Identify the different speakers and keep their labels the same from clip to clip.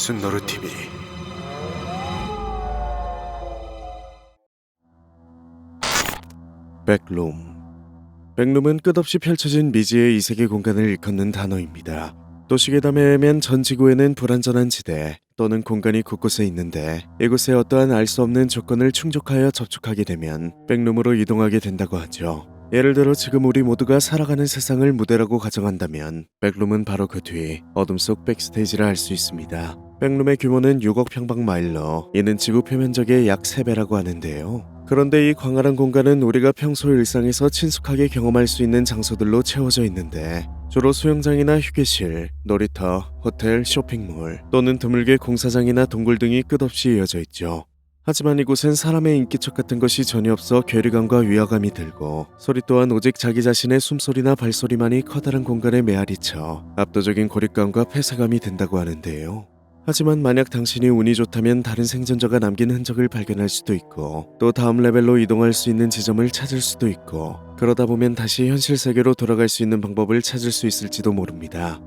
Speaker 1: 순노르 TV 백룸 백룸은 끝없이 펼쳐진 미지의 이세계 공간을 일컫는 단어입니다. 도시계담에면 전 지구에는 불안전한 지대 또는 공간이 곳곳에 있는데 이곳에 어떠한 알 수 없는 조건을 충족하여 접촉하게 되면 백룸으로 이동하게 된다고 하죠. 예를 들어 지금 우리 모두가 살아가는 세상을 무대라고 가정한다면 백룸은 바로 그 뒤 어둠 속 백스테이지라 할 수 있습니다. 백룸의 규모는 6억 평방마일로 이는 지구 표면적의 약 3배라고 하는데요. 그런데 이 광활한 공간은 우리가 평소 일상에서 친숙하게 경험할 수 있는 장소들로 채워져 있는데 주로 수영장이나 휴게실, 놀이터, 호텔, 쇼핑몰 또는 드물게 공사장이나 동굴 등이 끝없이 이어져 있죠. 하지만 이곳엔 사람의 인기척 같은 것이 전혀 없어 괴리감과 위화감이 들고 소리 또한 오직 자기 자신의 숨소리나 발소리만이 커다란 공간에 메아리쳐 압도적인 고립감과 폐쇄감이 든다고 하는데요. 하지만 만약 당신이 운이 좋다면 다른 생존자가 남긴 흔적을 발견할 수도 있고 또 다음 레벨로 이동할 수 있는 지점을 찾을 수도 있고 그러다 보면 다시 현실 세계로 돌아갈 수 있는 방법을 찾을 수 있을지도 모릅니다.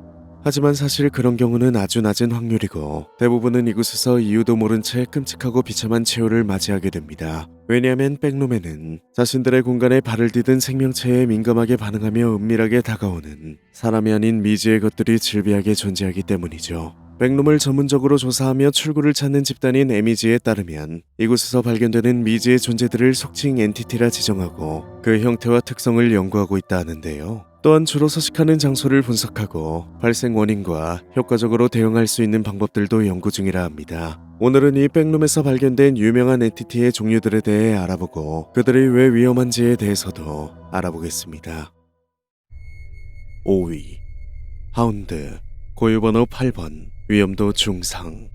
Speaker 1: 하지만 사실 그런 경우는 아주 낮은 확률이고 대부분은 이곳에서 이유도 모른 채 끔찍하고 비참한 최후를 맞이하게 됩니다. 왜냐하면 백룸에는 자신들의 공간에 발을 디딘 생명체에 민감하게 반응하며 은밀하게 다가오는 사람이 아닌 미지의 것들이 질비하게 존재하기 때문이죠. 백룸을 전문적으로 조사하며 출구를 찾는 집단인 에미지에 따르면 이곳에서 발견되는 미지의 존재들을 속칭 엔티티라 지정하고 그 형태와 특성을 연구하고 있다 하는데요. 또한 주로 서식하는 장소를 분석하고 발생 원인과 효과적으로 대응할 수 있는 방법들도 연구 중이라 합니다. 오늘은 이 백룸에서 발견된 유명한 엔티티의 종류들에 대해 알아보고 그들이 왜 위험한지에 대해서도 알아보겠습니다. 5위 하운드 고유번호 8번 위험도 중상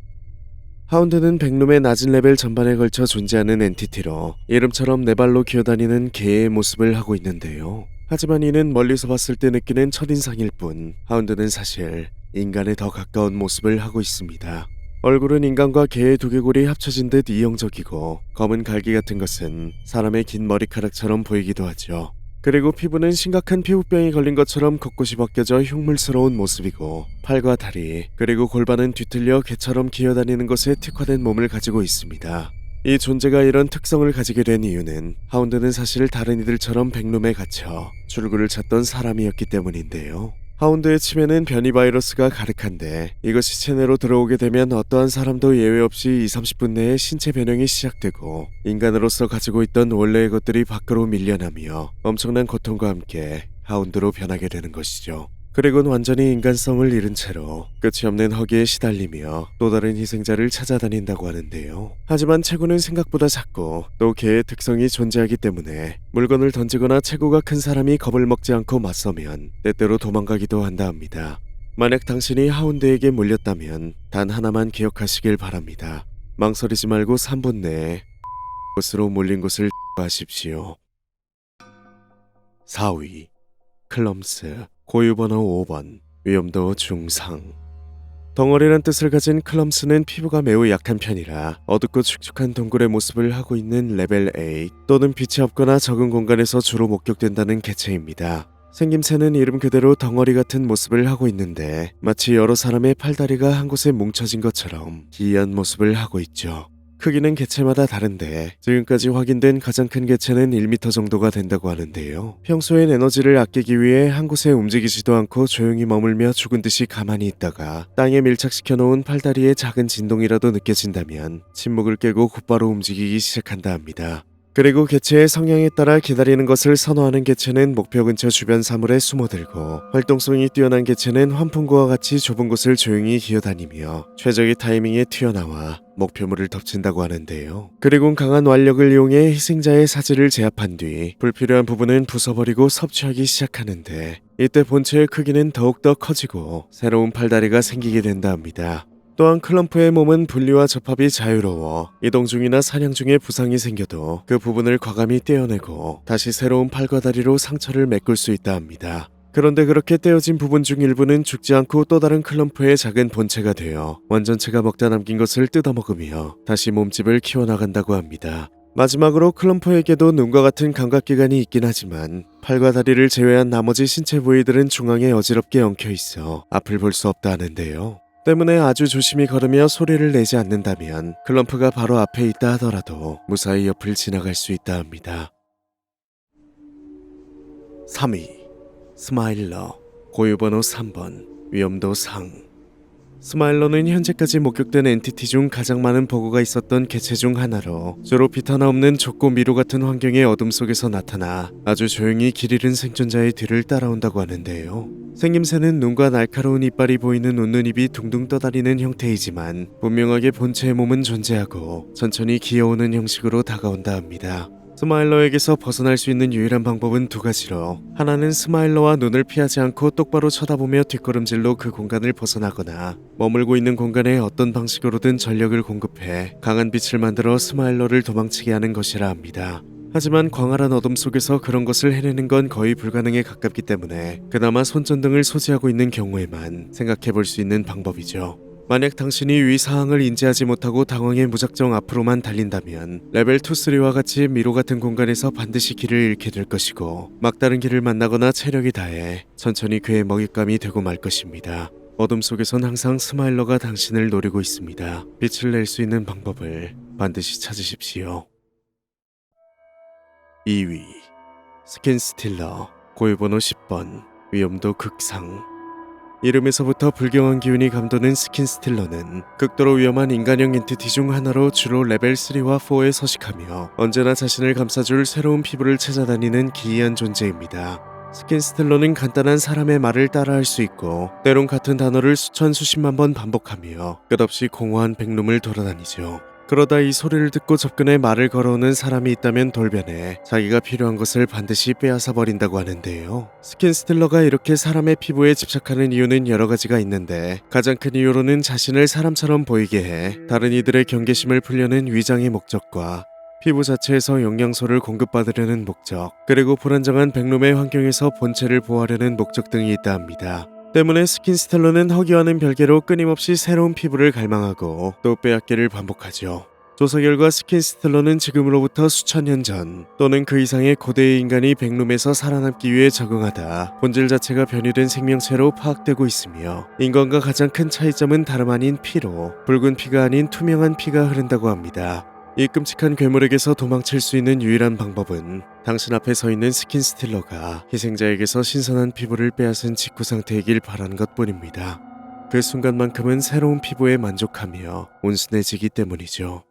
Speaker 1: 하운드는 백룸의 낮은 레벨 전반에 걸쳐 존재하는 엔티티로 이름처럼 네 발로 기어다니는 개의 모습을 하고 있는데요. 하지만 이는 멀리서 봤을 때 느끼는 첫인상일 뿐 하운드는 사실 인간에 더 가까운 모습을 하고 있습니다. 얼굴은 인간과 개의 두개골이 합쳐진 듯 이형적이고 검은 갈기 같은 것은 사람의 긴 머리카락처럼 보이기도 하죠. 그리고 피부는 심각한 피부병이 걸린 것처럼 곳곳이 벗겨져 흉물스러운 모습이고 팔과 다리 그리고 골반은 뒤틀려 개처럼 기어다니는 것에 특화된 몸을 가지고 있습니다. 이 존재가 이런 특성을 가지게 된 이유는 하운드는 사실 다른 이들처럼 백룸에 갇혀 출구를 찾던 사람이었기 때문인데요. 하운드의 침에는 변이 바이러스가 가득한데 이것이 체내로 들어오게 되면 어떠한 사람도 예외 없이 2, 30분 내에 신체 변형이 시작되고 인간으로서 가지고 있던 원래의 것들이 밖으로 밀려나며 엄청난 고통과 함께 하운드로 변하게 되는 것이죠. 그리고는 완전히 인간성을 잃은 채로 끝이 없는 허기에 시달리며 또 다른 희생자를 찾아다닌다고 하는데요. 하지만 체구는 생각보다 작고 또 개의 특성이 존재하기 때문에 물건을 던지거나 체구가 큰 사람이 겁을 먹지 않고 맞서면 때때로 도망가기도 한다 합니다. 만약 당신이 하운드에게 물렸다면 단 하나만 기억하시길 바랍니다. 망설이지 말고 3분 내에 곳으로 몰린 곳을 하십시오. 4위 클럼스 고유번호 5번 위험도 중상 덩어리란 뜻을 가진 클럼스는 피부가 매우 약한 편이라 어둡고 축축한 동굴의 모습을 하고 있는 레벨 8 또는 빛이 없거나 적은 공간에서 주로 목격된다는 개체입니다. 생김새는 이름 그대로 덩어리 같은 모습을 하고 있는데 마치 여러 사람의 팔다리가 한 곳에 뭉쳐진 것처럼 기이한 모습을 하고 있죠. 크기는 개체마다 다른데 지금까지 확인된 가장 큰 개체는 1m 정도가 된다고 하는데요. 평소엔 에너지를 아끼기 위해 한 곳에 움직이지도 않고 조용히 머물며 죽은 듯이 가만히 있다가 땅에 밀착시켜 놓은 팔다리에 작은 진동이라도 느껴진다면 침묵을 깨고 곧바로 움직이기 시작한다 합니다. 그리고 개체의 성향에 따라 기다리는 것을 선호하는 개체는 목표 근처 주변 사물에 숨어들고 활동성이 뛰어난 개체는 환풍구와 같이 좁은 곳을 조용히 기어다니며 최적의 타이밍에 튀어나와 목표물을 덮친다고 하는데요. 그리고 강한 완력을 이용해 희생자의 사지를 제압한 뒤 불필요한 부분은 부숴버리고 섭취하기 시작하는데 이때 본체의 크기는 더욱더 커지고 새로운 팔다리가 생기게 된다 합니다. 또한 클럼프의 몸은 분리와 접합이 자유로워 이동 중이나 사냥 중에 부상이 생겨도 그 부분을 과감히 떼어내고 다시 새로운 팔과 다리로 상처를 메꿀 수 있다 합니다. 그런데 그렇게 떼어진 부분 중 일부는 죽지 않고 또 다른 클럼프의 작은 본체가 되어 완전체가 먹다 남긴 것을 뜯어먹으며 다시 몸집을 키워나간다고 합니다. 마지막으로 클럼프에게도 눈과 같은 감각기관이 있긴 하지만 팔과 다리를 제외한 나머지 신체 부위들은 중앙에 어지럽게 엉켜 있어 앞을 볼 수 없다 하는데요. 때문에 아주 조심히 걸으며 소리를 내지 않는다면 클럼프가 바로 앞에 있다 하더라도 무사히 옆을 지나갈 수 있다 합니다. 3위 스마일러 고유번호 3번 위험도 상 스마일러는 현재까지 목격된 엔티티 중 가장 많은 보고가 있었던 개체 중 하나로 주로 빛 하나 없는 좁고 미로 같은 환경의 어둠 속에서 나타나 아주 조용히 길 잃은 생존자의 뒤를 따라온다고 하는데요. 생김새는 눈과 날카로운 이빨이 보이는 웃는 입이 둥둥 떠다니는 형태이지만 분명하게 본체의 몸은 존재하고 천천히 기어오는 형식으로 다가온다 합니다. 스마일러에게서 벗어날 수 있는 유일한 방법은 두 가지로 하나는 스마일러와 눈을 피하지 않고 똑바로 쳐다보며 뒷걸음질로 그 공간을 벗어나거나 머물고 있는 공간에 어떤 방식으로든 전력을 공급해 강한 빛을 만들어 스마일러를 도망치게 하는 것이라 합니다. 하지만 광활한 어둠 속에서 그런 것을 해내는 건 거의 불가능에 가깝기 때문에 그나마 손전등을 소지하고 있는 경우에만 생각해 볼 수 있는 방법이죠. 만약 당신이 위 사항을 인지하지 못하고 당황해 무작정 앞으로만 달린다면 레벨 2, 3와 같이 미로 같은 공간에서 반드시 길을 잃게 될 것이고 막다른 길을 만나거나 체력이 다해 천천히 그의 먹잇감이 되고 말 것입니다. 어둠 속에선 항상 스마일러가 당신을 노리고 있습니다. 빛을 낼 수 있는 방법을 반드시 찾으십시오. 2위 스킨 스틸러 고유번호 10번 위험도 극상 이름에서부터 불경한 기운이 감도는 스킨 스틸러는 극도로 위험한 인간형 엔티티 중 하나로 주로 레벨 3와 4에 서식하며 언제나 자신을 감싸줄 새로운 피부를 찾아다니는 기이한 존재입니다. 스킨 스틸러는 간단한 사람의 말을 따라할 수 있고 때론 같은 단어를 수천 수십만 번 반복하며 끝없이 공허한 백룸을 돌아다니죠. 그러다 이 소리를 듣고 접근해 말을 걸어오는 사람이 있다면 돌변해 자기가 필요한 것을 반드시 빼앗아 버린다고 하는데요. 스킨 스틸러가 이렇게 사람의 피부에 집착하는 이유는 여러 가지가 있는데 가장 큰 이유로는 자신을 사람처럼 보이게 해 다른 이들의 경계심을 풀려는 위장의 목적과 피부 자체에서 영양소를 공급받으려는 목적, 그리고 불안정한 백룸의 환경에서 본체를 보호하려는 목적 등이 있다 합니다. 때문에 스킨스텔러는 허기와는 별개로 끊임없이 새로운 피부를 갈망하고 또 빼앗기를 반복하죠. 조사 결과 스킨스텔러는 지금으로부터 수천 년 전 또는 그 이상의 고대의 인간이 백룸에서 살아남기 위해 적응하다 본질 자체가 변이된 생명체로 파악되고 있으며 인간과 가장 큰 차이점은 다름 아닌 피로 붉은 피가 아닌 투명한 피가 흐른다고 합니다. 이 끔찍한 괴물에게서 도망칠 수 있는 유일한 방법은 당신 앞에 서 있는 스킨 스틸러가 희생자에게서 신선한 피부를 빼앗은 직후 상태이길 바라는 것 뿐입니다. 그 순간만큼은 새로운 피부에 만족하며 온순해지기 때문이죠.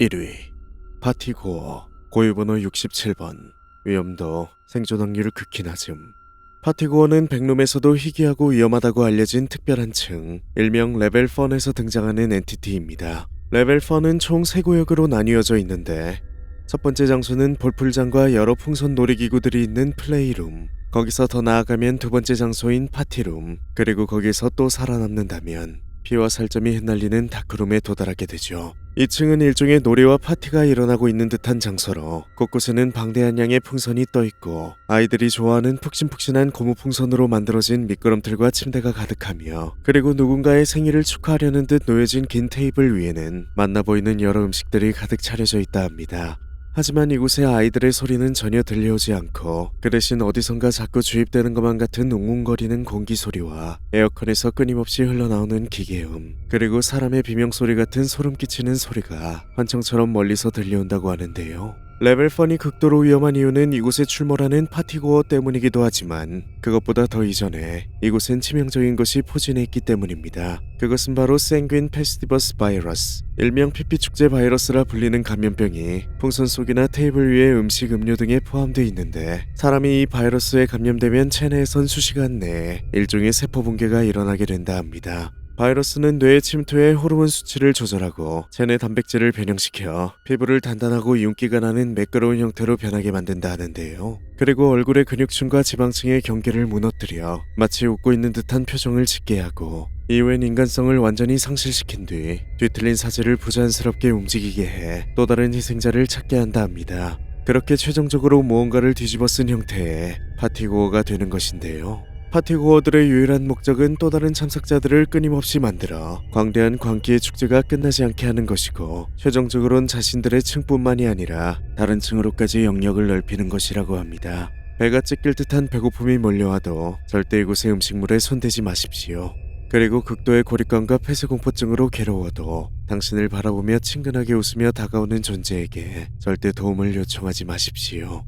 Speaker 1: 1위 파티고어 고유번호 67번 위험도 생존 확률 극히 낮음 파티고어는 백룸에서도 희귀하고 위험하다고 알려진 특별한 층, 일명 레벨 4에서 등장하는 엔티티입니다. 레벨 4는 총 3구역으로 나뉘어져 있는데 첫 번째 장소는 볼풀장과 여러 풍선 놀이기구들이 있는 플레이룸, 거기서 더 나아가면 두 번째 장소인 파티룸, 그리고 거기서 또 살아남는다면 피와 살점이 흩날리는 다크룸에 도달하게 되죠. 2층은 일종의 놀이와 파티가 일어나고 있는 듯한 장소로 곳곳에는 방대한 양의 풍선이 떠 있고 아이들이 좋아하는 푹신푹신한 고무 풍선으로 만들어진 미끄럼틀과 침대가 가득하며 그리고 누군가의 생일을 축하하려는 듯 놓여진 긴 테이블 위에는 만나 보이는 여러 음식들이 가득 차려져 있다 합니다. 하지만 이곳의 아이들의 소리는 전혀 들려오지 않고 그 대신 어디선가 자꾸 주입되는 것만 같은 웅웅거리는 공기 소리와 에어컨에서 끊임없이 흘러나오는 기계음 그리고 사람의 비명 소리 같은 소름 끼치는 소리가 환청처럼 멀리서 들려온다고 하는데요. 레벨 4이 극도로 위험한 이유는 이곳에 출몰하는 파티고어 때문이기도 하지만 그것보다 더 이전에 이곳엔 치명적인 것이 포진해 있기 때문입니다. 그것은 바로 생귄 페스티버스 바이러스, 일명 피피 축제 바이러스라 불리는 감염병이 풍선 속이나 테이블 위에 음식, 음료 등에 포함되어 있는데 사람이 이 바이러스에 감염되면 체내에선 수시간 내에 일종의 세포 붕괴가 일어나게 된다 합니다. 바이러스는 뇌에 침투해 호르몬 수치를 조절하고 체내 단백질을 변형시켜 피부를 단단하고 윤기가 나는 매끄러운 형태로 변하게 만든다 하는데요. 그리고 얼굴의 근육층과 지방층의 경계를 무너뜨려 마치 웃고 있는 듯한 표정을 짓게 하고 이후엔 인간성을 완전히 상실시킨 뒤 뒤틀린 사지를 부자연스럽게 움직이게 해 또 다른 희생자를 찾게 한다 합니다. 그렇게 최종적으로 무언가를 뒤집어 쓴 형태의 파티고어가 되는 것인데요. 파티고어들의 유일한 목적은 또 다른 참석자들을 끊임없이 만들어 광대한 광기의 축제가 끝나지 않게 하는 것이고 최종적으론 자신들의 층뿐만이 아니라 다른 층으로까지 영역을 넓히는 것이라고 합니다. 배가 찢길 듯한 배고픔이 몰려와도 절대 이곳의 음식물에 손대지 마십시오. 그리고 극도의 고립감과 폐쇄공포증으로 괴로워도 당신을 바라보며 친근하게 웃으며 다가오는 존재에게 절대 도움을 요청하지 마십시오.